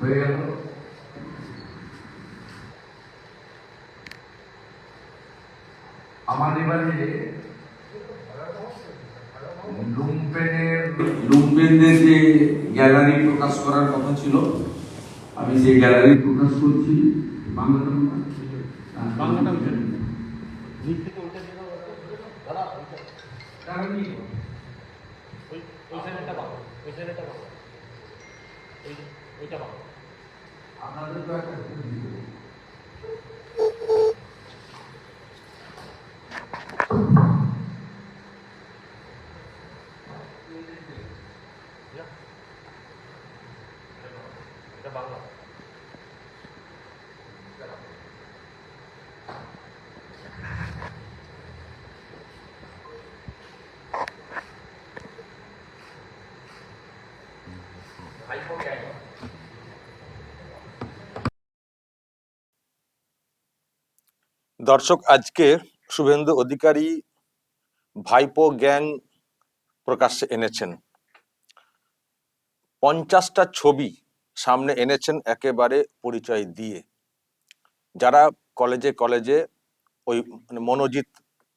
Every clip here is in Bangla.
হয়ে গেল আমার এবারে লুম্পেনের লুম্পেনদের যে গ্যালারি প্রকাশ করার কথা ছিল আমি সেই গ্যালারি প্রকাশ করছি বাংলাটা বাংলাটা কি? ওই ওই সাইডেরটা পাবো ওই সাইডেরটা পাবো ওইটা পাবো আপনাদের তো একটা ভুল ছিল। এটা বাংলা দর্শক, আজকে শুভেন্দু অধিকারী ভাইপো গ্যাং প্রকাশ্যে এনেছেন। পঞ্চাশটা ছবি সামনে এনেছেন একেবারে পরিচয় দিয়ে। যারা কলেজে কলেজে ওই মানে মনোজিৎ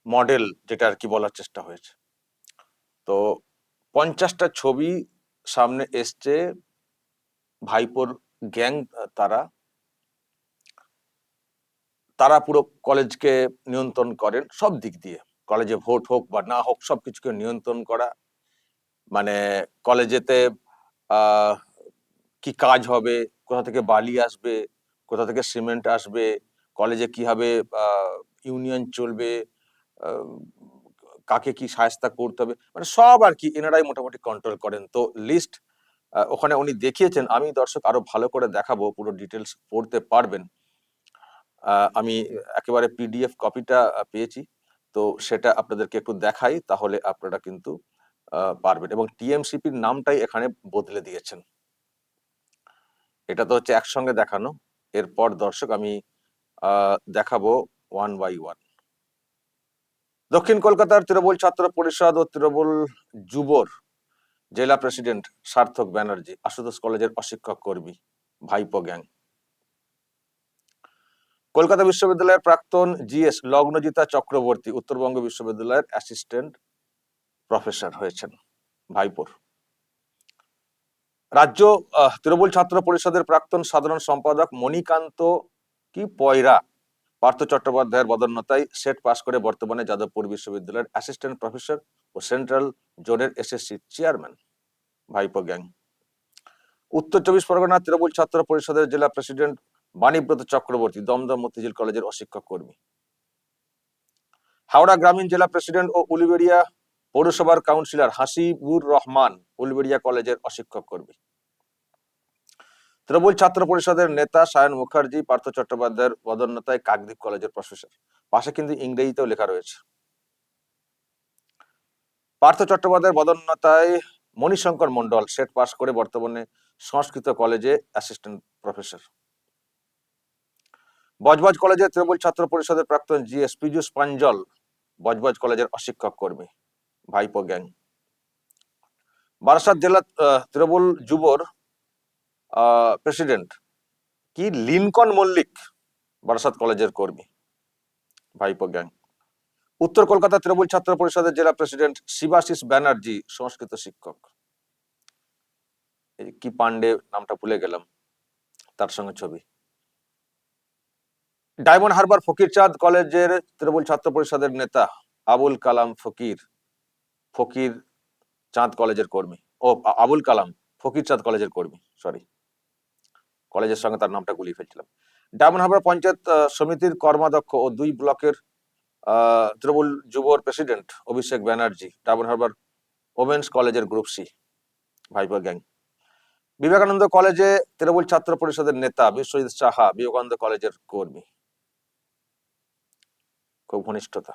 মডেল যেটা আর কি বলার চেষ্টা হয়েছে। তো পঞ্চাশটা ছবি সামনে এসছে ভাইপোর গ্যাং তারা তারা পুরো কলেজকে নিয়ন্ত্রণ করেন সব দিক দিয়ে। কলেজে ভোট হোক বা না হোক সব কিছুকে নিয়ন্ত্রণ করা। মানে কলেজেতে কি কাজ হবে, কোথা থেকে বালি আসবে, কোথা থেকে সিমেন্ট আসবে, কলেজে কীভাবে ইউনিয়ন চলবে কাকে কি সাহায্য করতে হবে মানে সব আর কি এনারাই মোটামুটি কন্ট্রোল করেন। তো লিস্ট ওখানে উনি দেখিয়েছেন, আমি দর্শক আরও ভালো করে দেখাবো, পুরো ডিটেলস পড়তে পারবেন। আমি একেবারে পিডিএফ কপিটা পেয়েছি। তো সেটা আপনাদেরকে একটু দেখাই, তাহলে আপনারা কিন্তু পারবেন। এবং টিএমসিপির নামটাই এখানে বদলে দিয়েছেন। এটা তো হচ্ছে একসঙ্গে দেখানো। এরপর দর্শক, আমি দেখাবো ওয়ান বাই ওয়ান দক্ষিণ কলকাতার তৃণমূল ছাত্র পরিষদ ও তৃণমূল যুবর জেলা প্রেসিডেন্ট সার্থক ব্যানার্জি, আশুতোষ কলেজের অশিক্ষক কর্মী, ভাইপো গ্যাং। কলকাতা বিশ্ববিদ্যালয়ের প্রাক্তন জিএস লগ্নজিতা চক্রবর্তী, উত্তরবঙ্গ বিশ্ববিদ্যালয়ের অ্যাসিস্ট্যান্ট প্রফেসর হয়েছেন, ভাইপোর। রাজ্য তৃণমূল ছাত্র পরিষদের প্রাক্তন সাধারণ সম্পাদক মণিকান্ত কি পয়রা, পার্থ চট্টোপাধ্যায়ের বদন্যতায় সেট পাস করে বর্তমানে যাদবপুর বিশ্ববিদ্যালয়ের অ্যাসিস্ট্যান্ট প্রফেসর ও সেন্ট্রাল জোনের এসএসসি চেয়ারম্যান, ভাইপো গ্যাং। উত্তর চব্বিশ পরগনা তৃণমূল ছাত্র পরিষদের জেলা প্রেসিডেন্ট বাণীব্রত চক্রবর্তী, দমদম মতিঝিল কলেজের অশিক্ষক কর্মী। হাওড়া গ্রামীণ জেলা প্রেসিডেন্ট ও উলুবেড়িয়া পৌরসভার কাউন্সিলর হাসিবুর রহমান উলুবেড়িয়া কলেজের অশিক্ষক কর্মী। তৃণমূল ছাত্র পরিষদের নেতা সায়ন মুখার্জি, পার্থ চট্টোপাধ্যায়ের পদোন্নতায় কাকদ্বীপ কলেজের প্রফেসর। পাশে কিন্তু ইংরেজিতেও লেখা রয়েছে। পার্থ চট্টোপাধ্যায়ের পদোন্নতায় মণিশঙ্কর মন্ডল সেট পাস করে বর্তমানে সংস্কৃত কলেজে অ্যাসিস্ট্যান্ট প্রফেসর। বজবজ কলেজের তৃণমূল ছাত্র পরিষদের প্রাক্তন জিএস পীযুষ পাঞ্জল বজবজ কলেজের অশিক্ষক কর্মী, ভাইপো গ্যাং। বারাসাত জেলা তৃণমূল যুবর প্রেসিডেন্ট কি লিনকন মল্লিক বারাসাত কলেজের কর্মী, ভাইপো গ্যাং। উত্তর কলকাতা তৃণমূল ছাত্র পরিষদের জেলা প্রেসিডেন্ট শিবাশিস ব্যানার্জি, সংস্কৃত শিক্ষক। কি পান্ডে নামটা ভুলে গেলাম, তার সঙ্গে ছবি। ডায়মন্ড হারবার ফকিরচাঁদ কলেজের তৃণমূল ছাত্র পরিষদের নেতা আবুল কালাম ফকির ফকির চাঁদ কলেজের কর্মী। ও আবুল কালাম ফকির চাঁদ কলেজের কর্মী সরি কলেজের সঙ্গে তার নামটা গুলিয়ে ফেলছিলাম। ডায়মন্ড হারবার পঞ্চায়েত সমিতির কর্মাধ্যক্ষ ও দুই ব্লকের Trinamool যুবর president Abhishek Banerjee, Diamond Harbour women's কলেজের গ্রুপ সি, ভাইপা গ্যাং। বিবেকানন্দ কলেজে তৃণমূল ছাত্র পরিষদের নেতা বিশ্বজিৎ সাহা, বিবেকানন্দ কলেজের কর্মী। ঘনিষ্ঠতা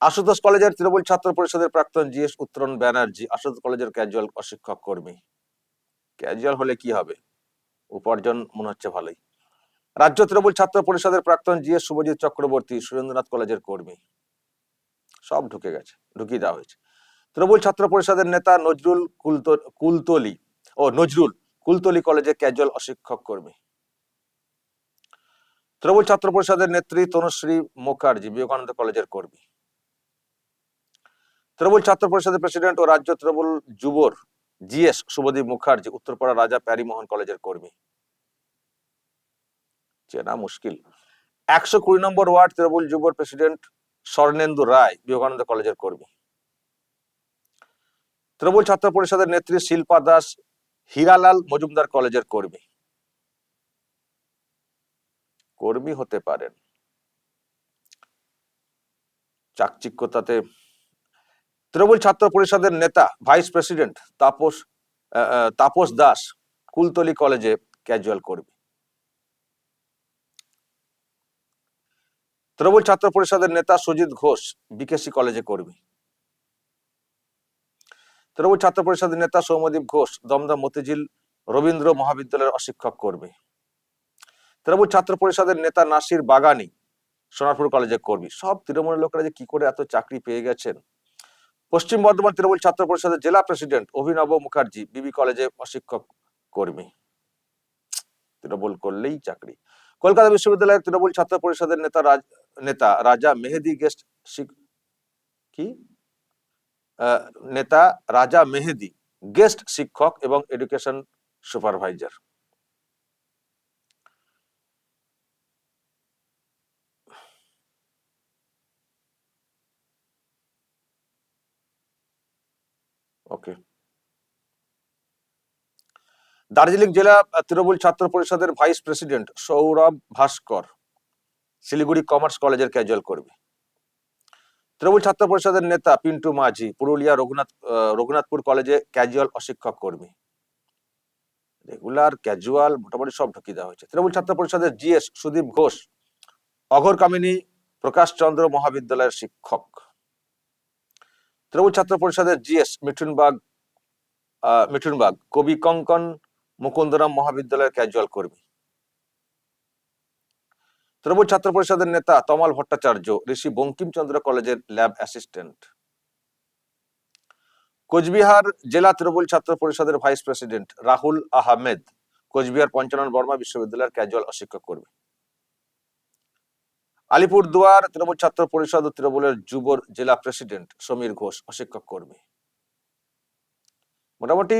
আশুতোষ কলেজের তৃণমূল ছাত্র পরিষদের প্রাক্তন জিএস উত্তরণ ব্যানার্জি, আশুতোষ কলেজের ক্যাজুয়াল অশিক্ষক কর্মী। ক্যাজুয়াল হলে কি হবে? উপার্জন মনে হচ্ছে ভালোই। রাজ্য তৃণমূল ছাত্র পরিষদের প্রাক্তন জিএস শুভজিৎ চক্রবর্তী, সুরেন্দ্রনাথ কলেজের কর্মী। সব ঢুকে গেছে, ঢুকিয়ে দেওয়া হয়েছে। তৃণমূল ছাত্র পরিষদের নেতা নজরুল কুলত- কুলতলি ও নজরুল কুলতলি কলেজে ক্যাজুয়াল অশিক্ষক কর্মী। তৃণমূল ছাত্র পরিষদের নেত্রী তনুশ্রী মুখার্জি, বিবেকানন্দ কলেজের কর্মী। তৃণমূল ছাত্র পরিষদের প্রেসিডেন্ট ও রাজ্য তৃণমূল যুবর জিএস শুভদীপ মুখার্জি, উত্তরপাড়া রাজা প্যারিমোহন কলেজের কর্মী। চেনা মুশকিল। একশো কুড়ি নম্বর ওয়ার্ড তৃণমূল যুবর প্রেসিডেন্ট স্বর্ণেন্দু রায়, বিবেকানন্দ কলেজের কর্মী। তৃণমূল ছাত্র পরিষদের নেত্রী শিল্পা দাস, হীরালাল মজুমদার কলেজের কর্মী। কর্মী হতে পারেন। চাকচিক্যতাতে তৃণমূল ছাত্র পরিষদের নেতা, ভাইস প্রেসিডেন্ট তাপস তাপস দাস কুলতলি কলেজে ক্যাজুয়াল কর্মী। তৃণমূল ছাত্র পরিষদের নেতা সুজিত ঘোষ বিকেসি কলেজে কর্মী। তৃণমূল ছাত্র পরিষদের নেতা সৌম্যদীপ ঘোষ, দমদম মতিঝিল রবীন্দ্র মহাবিদ্যালয়ের অশিক্ষক কর্মী। তৃণমূল ছাত্র পরিষদের নেতা নাসির বাগানি, সোনারপুর কলেজের কর্মী। সব তৃণমূলের লোকেরা যে কি করে এত চাকরি পেয়ে গেছেন? পশ্চিম বর্ধমান তৃণমূল ছাত্র পরিষদের জেলা প্রেসিডেন্ট অভিনব মুখার্জি বিবি কলেজে অশিক্ষক কর্মী। তৃণমূল করলেই চাকরি। কলকাতা বিশ্ববিদ্যালয়ের তৃণমূল ছাত্র পরিষদের নেতা নেতা রাজা মেহেদি গেস্ট কি? নেতা রাজা মেহেদি গেস্ট শিক্ষক এবং এডুকেশন সুপারভাইজার ওকে দার্জিলিং জেলা তৃণমূল ছাত্র পরিষদের vice president Sourav Bhaskar Siliguri commerce কলেজের ক্যাজুয়াল কর্মী। তৃণমূল ছাত্র পরিষদের নেতা পিন্টু মাঝি, পুরুলিয়া রঘুনাথ রঘুনাথপুর কলেজে ক্যাজুয়াল অশিক্ষক কর্মী। রেগুলার ক্যাজুয়াল মোটামুটি সব ঢুকিয়ে দেওয়া হয়েছে। তৃণমূল ছাত্র পরিষদের জিএস সুদীপ ঘোষ, অঘর কামিনী, প্রকাশ চন্দ্র মহাবিদ্যালয়ের শিক্ষক। তৃণমূল ছাত্র পরিষদের জিএস মিঠুনবাগ মিঠুনবাগ, কবি কঙ্কন মুকুন্দরাম মহাবিদ্যালয়ের ক্যাজুয়াল কর্মী। তৃণমূল ছাত্র পরিষদের নেতা তমাল ভট্টাচার্য, ঋষি বঙ্কিমচন্দ্র কলেজের ল্যাব অ্যাসিস্ট্যান্ট কোচবিহার জেলা তৃণমূল ছাত্র পরিষদের ভাইস প্রেসিডেন্ট রাহুল আহমেদ, কোচবিহার পঞ্চানন বর্মা বিশ্ববিদ্যালয়ের ক্যাজুয়াল অশিক্ষক কর্মী। আলিপুর দুয়ার তৃণমূল ছাত্র পরিষদ ও তৃণমূলের যুবর জেলা প্রেসিডেন্ট সমীর ঘোষ, অশিক্ষক কর্মী। মোটামুটি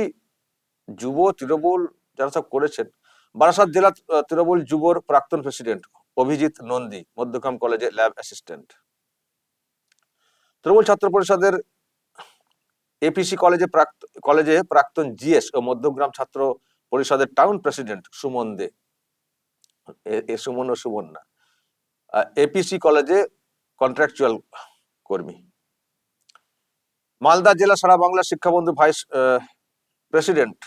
যুব তৃণমূল যারা সব করেছেন, বারাসাত জেলা তৃণমূল যুবর প্রাক্তন প্রেসিডেন্ট অভিজিৎ নন্দী মধ্যগ্রাম কলেজে ল্যাব অ্যাসিস্ট্যান্ট। তৃণমূল ছাত্র পরিষদের এপিসি কলেজে কলেজে প্রাক্তন জিএস ও মধ্যগ্রাম ছাত্র পরিষদের টাউন প্রেসিডেন্ট সুমন দে। এ সুমন ও সুমন না। এপিসি কলেজে কন্ট্রাকচুয়াল কর্মী। মালদা জেলা সারা বাংলা শিক্ষাবন্ধু ভাইস প্রেসিডেন্ট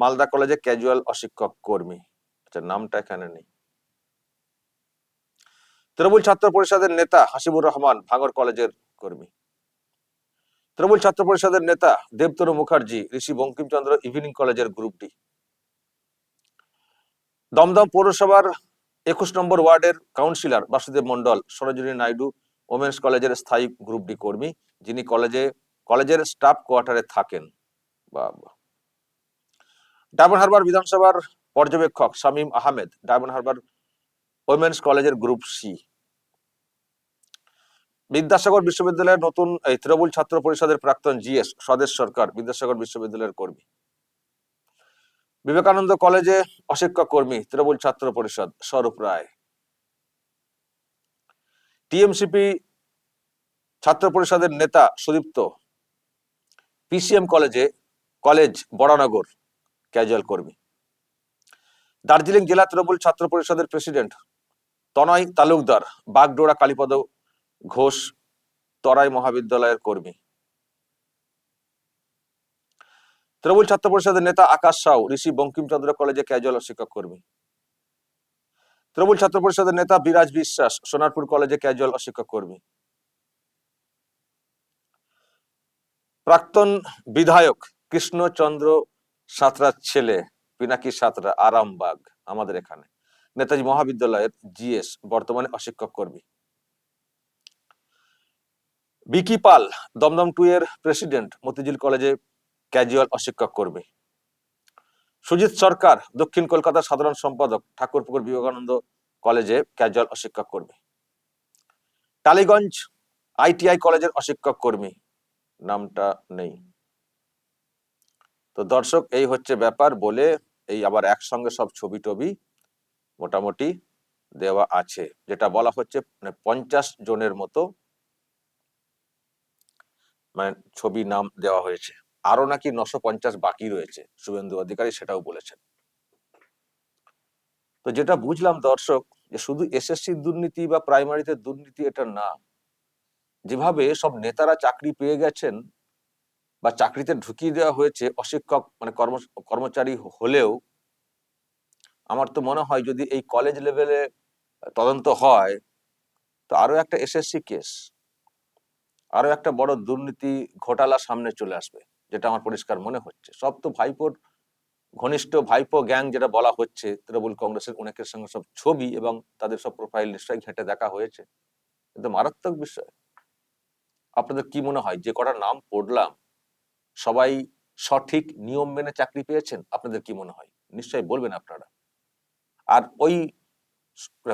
মালদা কলেজে ক্যাজুয়াল অশিক্ষক কর্মী। আচ্ছা নামটা এখানে নেই। তৃণমূল ছাত্র পরিষদের নেতা হাসিবুর রহমান ভাঙর কলেজের কর্মী। তৃণমূল ছাত্র পরিষদের নেতা দেবতনু মুখার্জি, ঋষি বঙ্কিমচন্দ্র ইভিনিং কলেজের গ্রুপ ডি দমদম পৌরসভার একুশ নম্বর ওয়ার্ডের কাউন্সিলর বাসুদেব মন্ডল সরোজিনী নাইডু, ওমেন্স কলেজের স্থায়ী গ্রুপ ডি কর্মী, যিনি কলেজে, কলেজের স্টাফ কোয়ার্টারে থাকেন। ডায়মন্ড হারবার বিধানসভার পর্যবেক্ষক Shamim Ahmed, Diamond Harbour women's কলেজের গ্রুপ সি। বিদ্যাসাগর বিশ্ববিদ্যালয়ের নতুন তৃণমূল ছাত্র পরিষদের প্রাক্তন জিএস, স্বদেশ সরকার বিদ্যাসাগর বিশ্ববিদ্যালয়ের কর্মী। বিবেকানন্দ কলেজে অশিক্ষক কর্মী, তৃণমূল ছাত্র পরিষদ, স্বরূপ রায়। টিএমসিপি ছাত্র পরিষদের নেতা সুদীপ্ত, পিসিএম কলেজে কলেজ বড়ানগর, ক্যাজুয়াল কর্মী। দার্জিলিং জেলা তৃণমূল ছাত্র পরিষদের প্রেসিডেন্ট, তনয় তালুকদার, বাগডোরা কালীপদ ঘোষ, তরাই মহাবিদ্যালয়ের কর্মী। তৃণমূল ছাত্র পরিষদের নেতা আকাশ সাউ, ঋষি বঙ্কিমচন্দ্র কলেজে ক্যাজুয়াল শিক্ষক কর্মী তৃণমূল ছাত্র পরিষদের নেতা বিরাজ বিশ্বাস, সোনারপুর কলেজে ক্যাজুয়াল অশিক্ষক কর্মী প্রাক্তন বিধায়ক কৃষ্ণচন্দ্র সাঁতরার ছেলে পিনাকি সাঁতরা, আরামবাগ, আমাদের এখানে। নেতাজি মহাবিদ্যালয়ের জিএস, বর্তমানে অশিক্ষক কর্মী বিকি পাল, দমদম টু এর প্রেসিডেন্ট, মতিঝিল কলেজে ক্যাজুয়াল অশিক্ষক কর্মী। সুজিত সরকার, দক্ষিণ কলকাতার সাধারণ সম্পাদক, ঠাকুরপুকুর বিবেকানন্দ কলেজে ক্যাজুয়াল অশিক্ষক কর্মী। টালিগঞ্জ আইটিআই কলেজের অশিক্ষক কর্মী, নামটা নেই। তো দর্শক, এই হচ্ছে ব্যাপার, বলে এই আবার একসঙ্গে সব ছবি টবি মোটামুটি দেওয়া আছে, যেটা বলা হচ্ছে মানে পঞ্চাশ জনের মতো মানে ছবি নাম দেওয়া হয়েছে। আরও নাকি নশো পঞ্চাশ বাকি রয়েছে, শুভেন্দু অধিকারী সেটাও বলেছেন। তো যেটা বুঝলাম দর্শক, যে শুধু এসএসসি দুর্নীতি বা প্রাইমারিতে দুর্নীতি এটা না, যেভাবে সব নেতারা চাকরি পেয়ে গেছেন বা চাকরিতে ঢুকিয়ে দেওয়া হয়েছে অশিক্ষক মানে কর্ম, কর্মচারী হলেও, আমার তো মনে হয় যদি এই কলেজ লেভেলে তদন্ত হয়, তো আরও একটা এসএসসি কেস আরও একটা বড় দুর্নীতি ঘোটালা সামনে চলে আসবে। যেটা আমার পরিষ্কার মনে হচ্ছে। সব তো ভাইপোর, ঘনিষ্ঠ ভাইপো গ্যাং যেটা বলা হচ্ছে, তৃণমূল কংগ্রেসের অনেকের সঙ্গে সব ছবি এবং তাদের সব প্রোফাইল নিশ্চয়ই ঘেঁটে দেখা হয়েছে। কিন্তু মারাত্মক বিষয়। আপনাদের কি মনে হয়, যে কটা নাম পড়লাম, সবাই সঠিক নিয়ম মেনে চাকরি পেয়েছেন? আপনাদের কি মনে হয়? নিশ্চয়ই বলবেন আপনারা। আর ওই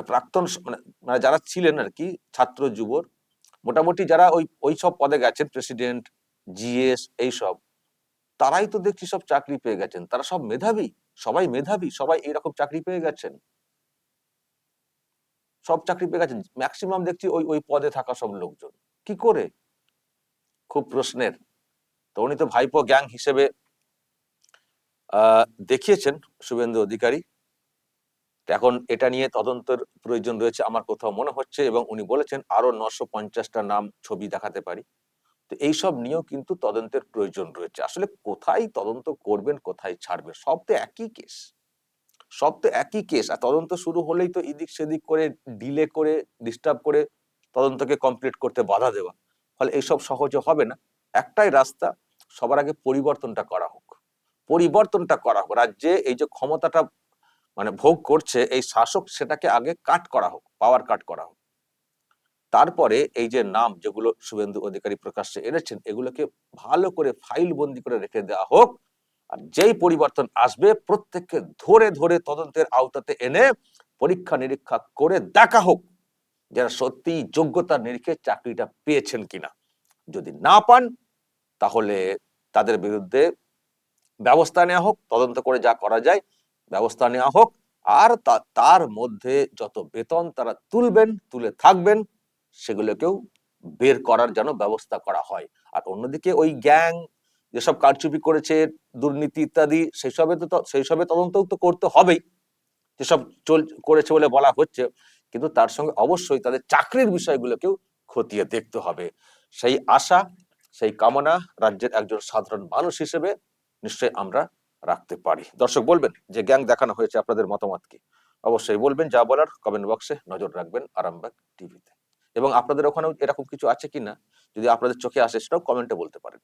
প্রাক্তন মানে মানে যারা ছিলেন আর কি, ছাত্র যুবর, মোটামুটি যারা ওই ওই সব পদে গেছেন প্রেসিডেন্ট জিএস এইসব তারাই তো দেখছি সব চাকরি পেয়ে গেছেন। তারা সব মেধাবী? সবাই মেধাবী? সবাই এইরকম চাকরি পেয়ে গেছেন? সব চাকরি পেয়ে গেছেন? ম্যাক্সিমাম দেখছি ওই ওই পদে থাকা সব লোকজন। কি করে? খুব প্রশ্নের। তো উনি তো ভাইপো গ্যাং হিসেবে দেখিয়েছেন শুভেন্দু অধিকারী। এখন এটা নিয়ে তদন্তের প্রয়োজন রয়েছে আমার কোথাও মনে হচ্ছে এবং উনি বলেছেন আরও নশো পঞ্চাশটা নাম ছবি দেখাতে পারি। তো এইসব নিয়েও কিন্তু তদন্তের প্রয়োজন রয়েছে। আসলে কোথায় তদন্ত করবেন, কোথায় ছাড়বেন, সব তো একই কেস সব তো একই কেস আর তদন্ত শুরু হলেই তো এদিক সেদিক করে ডিলে করে ডিস্টার্ব করে তদন্তকে কমপ্লিট করতে বাধা দেওয়া। ফলে এইসব সহজে হবে না। একটাই রাস্তা, সবার আগে পরিবর্তনটা করা হোক। পরিবর্তনটা করা হোক। রাজ্যে এই যে ক্ষমতাটা মানে ভোগ করছে, এই শাসক সেটাকে আগে কাট করা হোক পাওয়ার কাট করা হোক। তারপরে এই যে নাম যেগুলো শুভেন্দু অধিকারী প্রকাশ্যে এনেছেন, এগুলোকে ভালো করে ফাইল বন্দি করে রেখে দেওয়া হোক। আর যেই পরিবর্তন আসবে, প্রত্যেককে ধরে ধরে তদন্তের আওতাতে এনে পরীক্ষা নিরীক্ষা করে দেখা হোক যারা সত্যি যোগ্যতার নিরিখে চাকরিটা পেয়েছেন কিনা। যদি না পান, তাহলে তাদের বিরুদ্ধে ব্যবস্থা নেওয়া হোক, তদন্ত করে যা করা যায়, ব্যবস্থা নেওয়া হোক। আর তার মধ্যে যত বেতন তারা তুলবেন, তুলে থাকবেন সেগুলোকেও বের করার যেন ব্যবস্থা করা হয়। আর অন্যদিকে ওই গ্যাং যেসব কারচুপি করেছে, দুর্নীতি ইত্যাদি সেসবে তো সেইসবে তদন্তও তো করতে হবেই। যেসব চল, করেছে বলে বলা হচ্ছে, কিন্তু তার সঙ্গে অবশ্যই তাদের চাকরির বিষয়গুলোকেও খতিয়ে দেখতে হবে। সেই আশা, সেই কামনা রাজ্যের একজন সাধারণ মানুষ হিসেবে নিশ্চয়ই আমরা রাখতে পারি। দর্শক বলবেন, যে গ্যাং দেখানো হয়েছে আপনাদের মতামত কি অবশ্যই বলবেন, যা বলার কমেন্ট বক্সে নজর রাখবেন আরামবাগ টিভিতে। এবং আপনাদের ওখানেও এরকম কিছু আছে কিনা? যদি আপনাদের চোখে আসে, সেটাও কমেন্টে বলতে পারেন।